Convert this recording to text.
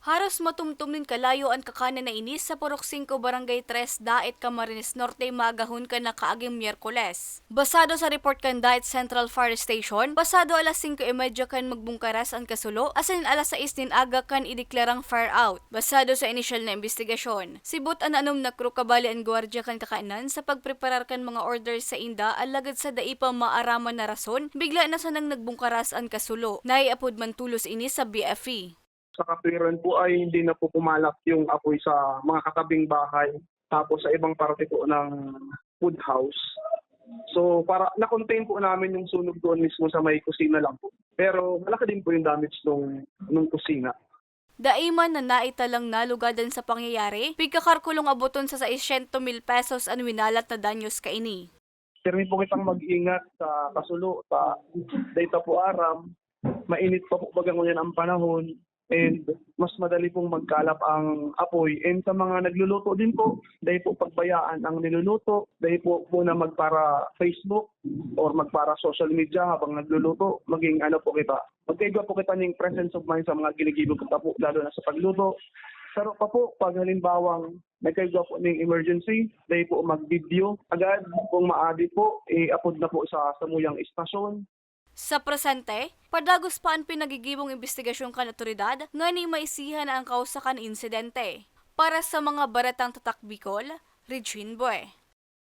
Haros matumtum nin kalayo ang kakanan na inis sa Purok 5 Barangay 3 Daet Camarines Norte magahon ka na kaaging Miyerkules. Basado sa report kan Daet Central Fire Station, pasado alas 5.30 kan magbungkaras ang kasulo, asin alas 6 din aga kan ideklarang fire out. Basado sa initial na investigasyon, sibot an anom na crew kabali ang gwardiya kan kakaanan sa pagpreparar kan mga orders sa inda alagad sa daipa maaraman na rason, bigla na sanang nagbungkaras ang kasulo. Naiapod man tulos ini sa BFE. Sa katwiran po ay hindi na po pumalak yung apoy sa mga katabing bahay tapos sa ibang parte po ng food house. So para na-contain po namin yung sunog doon mismo sa may kusina lang po. Pero malaki din po yung damage nung nung kusina. Daiman na naitalang nalugadan sa pangyayari, pigkakarkulong abuton sa 600 mil pesos ang winalat na danyos kaini. Pero po kitang mag-ingat sa kasulo, sa data po aram. Mainit pa po bagang yan ang panahon. And mas madali pong magkalap ang apoy. And sa mga nagluluto din po, dahil po pagbayaan ang niluluto, dahil po muna magpara Facebook or magpara social media habang nagluluto, maging ano po kita. Magkaiba po kita ng presence of mind sa mga ginigibig kita po, lalo na sa pagluto. Pero pa po, pag halimbawang nagkaiba po ng emergency, dahil po mag-video agad, kung maadi po, i-upload na po sa samuyang istasyon. Sa presente, padagos pa ang pinagigibong investigasyon kan otoridad nga ni maisihan ang kausakan insidente. Para sa mga baratang tatak Bicol, Regine Boy.